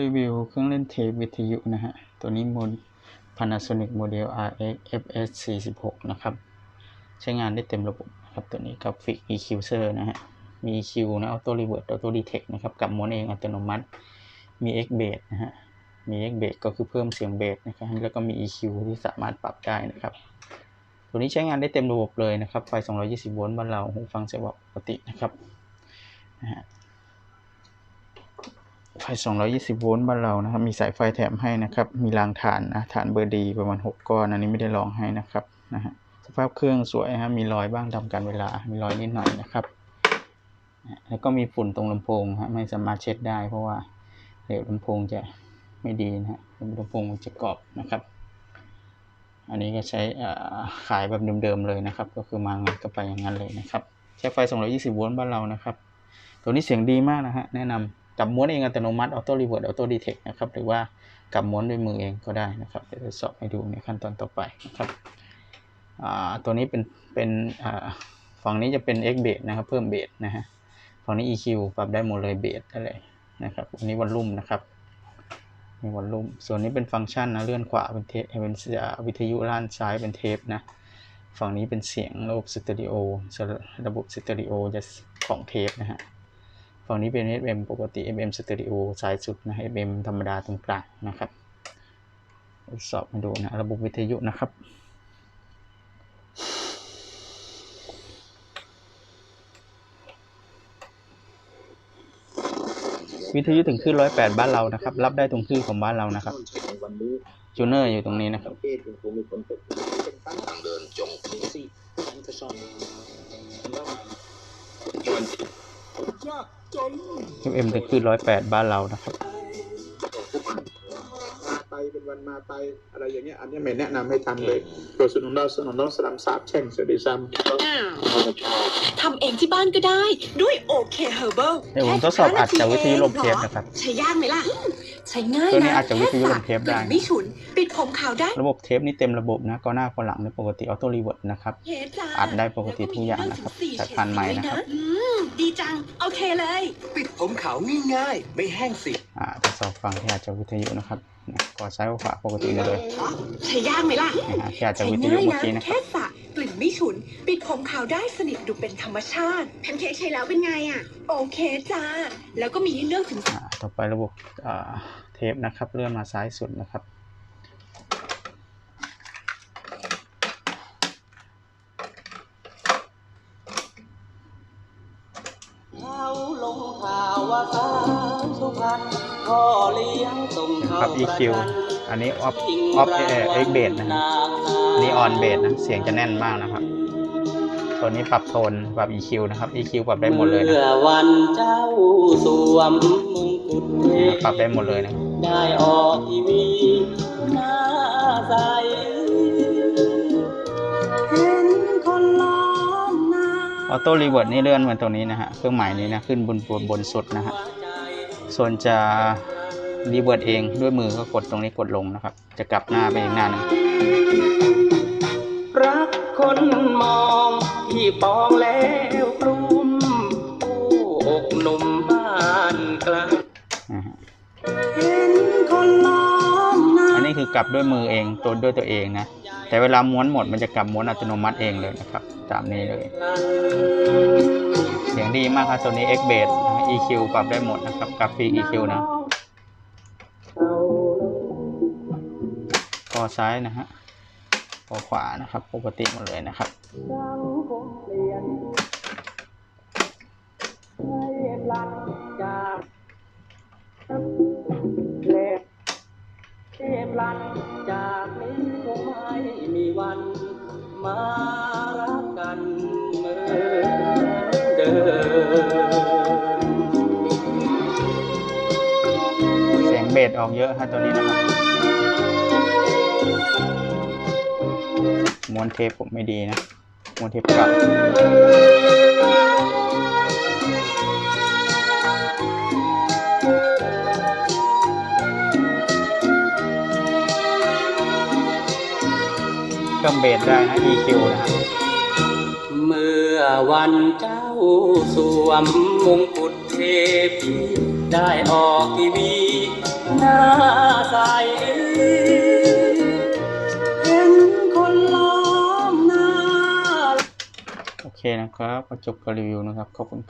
รีวิวเครื่องเล่นเทปวิทยุนะฮะ ตัวนี้โมด Panasonic Model RX FS 46นะครับ ใช้งานได้เต็มระบบนะครับ ตัวนี้กราฟิก EQser นะฮะ มี EQ นะ Auto Reverb Auto Detect นะครับกลับม้วนเองอัตโนมัติ มี X Bass นะฮะ มี X Bass ก็คือเพิ่มเสียงเบสนะครับ แล้วก็มี EQ ที่สามารถปรับได้นะครับ ตัวนี้ใช้งานได้เต็มระบบเลยนะครับ ไฟ 220 โวลต์บ้านเรา หูฟังเสียงแบบปกตินะครับ นะฮะ ฟ 220 โวลต์บ้านเรานะครับ มีสายไฟแถมให้นะครับ มีรางฐานนะ ฐานเบอร์ดีประมาณ 6 ก้อน อันนี้ไม่ได้ลองให้นะครับ นะฮะ สภาพเครื่องสวยฮะ มีรอยบ้างตามการเวลา มีรอยนิดหน่อยนะครับ แล้วก็มีฝุ่นตรงลำโพงฮะ ไม่สามารถเช็ดได้ เพราะว่าเหลวลำโพงจะไม่ดีนะฮะลำโพงมันจะกรอบนะครับ อันนี้ก็ใช้ขายแบบเดิมๆเลยนะครับ ก็คือมาไงก็ไปอย่างนั้นเลยนะครับ ใช้ไฟ 220 โวลต์บ้านเรานะครับ ตัวนี้เสียงดีมากนะฮะ แนะนำ กลับม้วนเองอัตโนมัติ Auto Reverb Auto Detect นะครับหรือว่ากลับม้วนด้วยมือเองก็ได้นะครับเดี๋ยวจะสอบให้ดูในขั้นตอนต่อไปนะครับตัวนี้เป็นเป็นฝั่งนี้จะเป็น X b a s นะครับเพิ่มเบสนะฮะฝั่งนี้ EQ ปรับได้หมดเลยเบสได้เลยนะครับอันนี้วอลลุ่มนะครับมีวอลลุ่มส่วนนี้เป็นฟังก์ชันนะเลื่อนขวาเป็นเทปเป็นวิทยุด้านซ้ายเป็นเทปนะฝั่งนี้เป็นเสียงระบบสเตอริโอระบบสเตอริโอจะของเทปนะฮะ ฝั่งนี้เป็น FM ปกติ FM สเตอริโอสายสุดนะ FM ธรรมดาตรงกลางนะครับทดสอบมาดูนะ ระบบวิทยุนะครับวิทยุถึงคลื่น108บ้านเรานะครับ รับได้ตรงคลื่นของบ้านเรานะครับจูเนอร์อยู่ตรงนี้นะครับเทศยัง คงมีฝนตกเป็นตั้งทางเดินจงที่สี่อันกระชอนวันยากจน FM ถึงคลื่น108บ้านเรานะครับ มาไปเป็นวันมาไปอะไรอย่างเงี้ยอันนี้ไม่แนะนำให้ทำเลยโดยสนุนเราสนุนเราสลัมสาบแช่งเสด็จซ้ำทำเองที่บ้านก็ได้ด้วยโอเคเฮอร์เบิลเดี๋ยวผมทดสอบอัดจากวิทยุลมเทปนะครับใช้ยากไหมล่ะ ใช้ง่ายนะตัวนี้อัดจากวิทยุลมเทปได้กลิ่นไม่ฉุน ปิดผมขาวได้ระบบเทปนี่เต็มระบบนะก็หน้าก็หลังในปกติออโต้รีเวิร์ดนะครับเฮ้จ้าอัดได้ปกติทุกอย่างนะครับแล้วมีสายพันธุ์ใหม่นะครับ อืม ดีจัง โอเคเลย ปิดผมขาวง่ายๆ ไม่แห้งสิ อ่าทดสอบฟังที่อัดจากวิทยุนะครับนะก็ซ้ายก็ขวาปกติหมดเลยใช้ยากไหมล่ะนะฮะที่อัดจากใช้วิทยุง่ายเมื่อนะกี้นะครัแค่บสระกลิ่นไม่ฉุน ปิดผมขาวได้สนิทดูเป็นธรรมชาติแพนเค้กใช้แล้วเป็นไงอะ โอเคจ้า แล้วก็มีให้เลือกถึง อ่าต่อไประบบอ่าเทปนะครับเลื่อนมาซ้ายสุดนะครับ เขา ลงข่าวว่าสาวสุพรรณพ่อเลี้ยงส่งนะคเขารับ EQ อันนี้ออฟออฟเอ็กเบสนะฮะอันนี้ออนเบสนะ เสียงจะแน่นมากนะครับ ตัวนี้ปรับโทนปรับ EQ นะครับ EQ ปรับได้หมดเลยนะ เมื่อวันเจ้าสวมมงกุฎเทปรับได้หมดเลยนะ ได้ออกทีวีหน้าใส ออโต้รีเวิร์ดนี่เลื่อนเหมือนตัวนี้นะฮะ เครื่องหมายนี้นะ ขึ้นบนบนบนสุดนะฮะ ส่วนจะรีเวิร์ดเองด้วยมือก็กดตรงนี้กดลงนะครับ จะกลับหน้าไปอีกหน้าหนึงรักคนมองที่ปองแล้วกลุ่มโอ้อกหนุ่มบ้านกลางนะฮะเห็นคนล้อมหน้าอันนี้คือกลับด้วยมือเองตัวด้วยตัวเองนะ แต่เวลาม้วนหมดมันจะกลับม้วนอัตโนมัติเองเลยนะครับ ตามนี้เลยเสียงดีมากครับตัวนี้ X Bass นะฮะ EQ ปรับได้หมดนะครับกราฟิก EQ นะคอซ้ายนะฮะคอขวานะครับ ปกติหมดเลยนะครับสังคมเปลี่ยนให้พลันจากเล็บเทพลันจากนี้คงไม่มีวันมา ออกเยอะฮะตัวนี้นะครับม้วนเทปผมไม่ดีนะม้วนเทปเก่าเครื่องเบสได้นะ EQ นะครับเมื่อวันเจ้าสวมมงกุฎเทพีได้ออกทีวี หน้าใส เห็นคนล้อมหน้า โอเคนะครับก็จบการรีวิวนะครับ ขอบคุณครับ